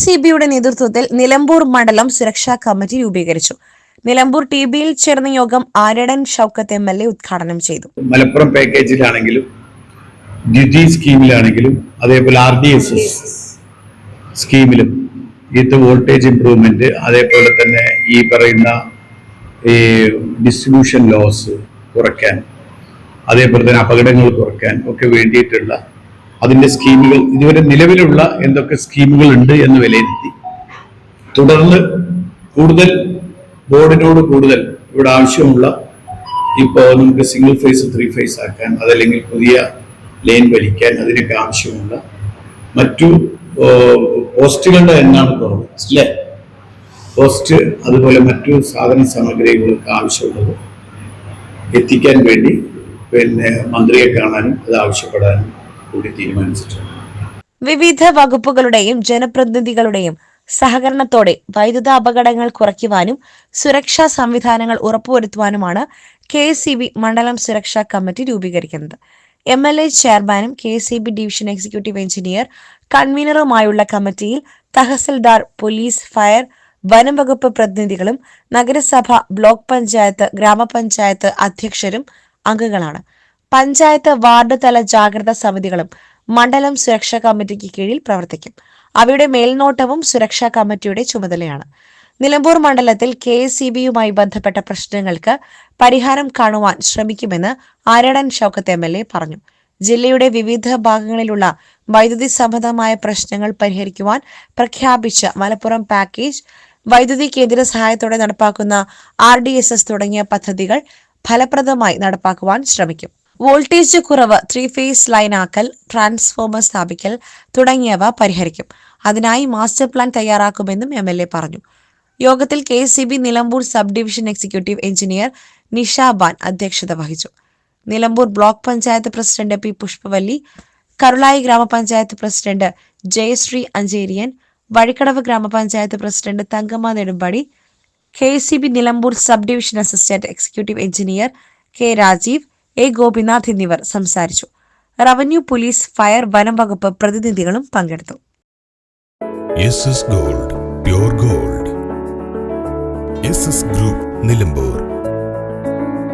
C ബിയുടെ നേതൃത്വത്തിൽ നിലമ്പൂർ മണ്ഡലം സുരക്ഷാ കമ്മിറ്റി രൂപീകരിച്ചു. നിലമ്പൂർ ടി ബിയിൽ ചേർന്ന യോഗം Aryadan Shoukath M L A ഉദ്ഘാടനം ചെയ്തു. മലപ്പുറം പാക്കേജിലാണെങ്കിലും ഡ്യൂട്ടി സ്കീമിലാണെങ്കിലും അതേപോലെ ആർ ഡി എസ് എസ് സ്കീമിലും ഇത് വോൾട്ടേജ് ഇംപ്രൂവ്മെന്റ് അതേപോലെ തന്നെ ഈ പറയുന്ന ഈ ഡിസ്ട്രിബ്യൂഷൻ ലോസ് കുറയ്ക്കാൻ അതേപോലെ തന്നെ അപകടങ്ങൾ കുറയ്ക്കാൻ ഒക്കെ വേണ്ടിയിട്ടുള്ള അതിന്റെ സ്കീമുകൾ ഇതുവരെ നിലവിലുള്ള എന്തൊക്കെ സ്കീമുകൾ ഉണ്ട് എന്ന് വിലയിരുത്തി. തുടർന്ന് കൂടുതൽ ബോർഡിനോട് കൂടുതൽ ഇവിടെ ആവശ്യമുള്ള ഇപ്പോൾ നമുക്ക് സിംഗിൾ ഫേസ് ത്രീ ഫേസ് ആക്കാൻ അതല്ലെങ്കിൽ പുതിയ ലൈൻ വലിക്കാൻ അതിനൊക്കെ ആവശ്യമുള്ള മറ്റു പോസ്റ്റുകളുടെ എണ്ണാണ് കുറവ് അല്ലേ? പോസ്റ്റ് അതുപോലെ മറ്റു സാധന സാമഗ്രികൾക്ക് ആവശ്യമുള്ളത് എത്തിക്കാൻ വേണ്ടി പിന്നെ മന്ത്രിയെ കാണാനും അത് ആവശ്യപ്പെടാനും കൂടി തീരുമാനിച്ചിട്ടുണ്ട്. വിവിധ വകുപ്പുകളുടെയും ജനപ്രതിനിധികളുടെയും സഹകരണത്തോടെ വൈദ്യുത അപകടങ്ങൾ കുറയ്ക്കുവാനും സുരക്ഷാ സംവിധാനങ്ങൾ ഉറപ്പുവരുത്തുവാനുമാണ് കെ സി ബി മണ്ഡലം സുരക്ഷാ കമ്മിറ്റി രൂപീകരിക്കുന്നത്. എം എൽ എ ചെയർമാനും K C B division executive engineer കൺവീനറുമായുള്ള കമ്മിറ്റിയിൽ തഹസിൽദാർ പോലീസ് ഫയർ വനം വകുപ്പ് പ്രതിനിധികളും നഗരസഭ ബ്ലോക്ക് പഞ്ചായത്ത് ഗ്രാമപഞ്ചായത്ത് അധ്യക്ഷരും അംഗങ്ങളാണ്. പഞ്ചായത്ത് വാർഡ് തല ജാഗ്രതാ സമിതികളും മണ്ഡലം സുരക്ഷാ കമ്മിറ്റിക്ക് കീഴിൽ പ്രവർത്തിക്കും. അവയുടെ മേൽനോട്ടവും സുരക്ഷാ കമ്മിറ്റിയുടെ ചുമതലയാണ്. നിലമ്പൂർ മണ്ഡലത്തിൽ കെ എസ് ബിയുമായി ബന്ധപ്പെട്ട പ്രശ്നങ്ങൾക്ക് പരിഹാരം കാണുവാൻ ശ്രമിക്കുമെന്ന് Aryadan Shoukath M L A പറഞ്ഞു. ജില്ലയുടെ വിവിധ ഭാഗങ്ങളിലുള്ള വൈദ്യുതി സംബന്ധമായ പ്രശ്നങ്ങൾ പരിഹരിക്കുവാൻ പ്രഖ്യാപിച്ച മലപ്പുറം പാക്കേജ് വൈദ്യുതി കേന്ദ്ര സഹായത്തോടെ നടപ്പാക്കുന്ന ആർ തുടങ്ങിയ പദ്ധതികൾ ഫലപ്രദമായി നടപ്പാക്കുവാൻ ശ്രമിക്കും. വോൾട്ടേജ് കുറവ് ത്രീ ഫേസ് ലൈൻ ആക്കൽ ട്രാൻസ്ഫോമർ സ്ഥാപിക്കൽ തുടങ്ങിയവ പരിഹരിക്കും. അതിനായി മാസ്റ്റർ പ്ലാൻ തയ്യാറാക്കുമെന്നും എം എൽ എ പറഞ്ഞു. യോഗത്തിൽ K C B Nilambur sub division executive engineer Nishaban അധ്യക്ഷത വഹിച്ചു. Nilambur block panchayat president P Pushpavalli Karulayi grama panchayat president Jayasree Ancheriyan Vazhikkadavu grama panchayat president Thankamma Nedumpadi K C B Nilambur sub division assistant executive engineer K Rajeev A. Gopinath എന്നിവർ സംസാരിച്ചു. Revenue police fire വനം വകുപ്പ് പ്രതിനിധികളും പങ്കെടുത്തു. Gold gold. Group Nilambur.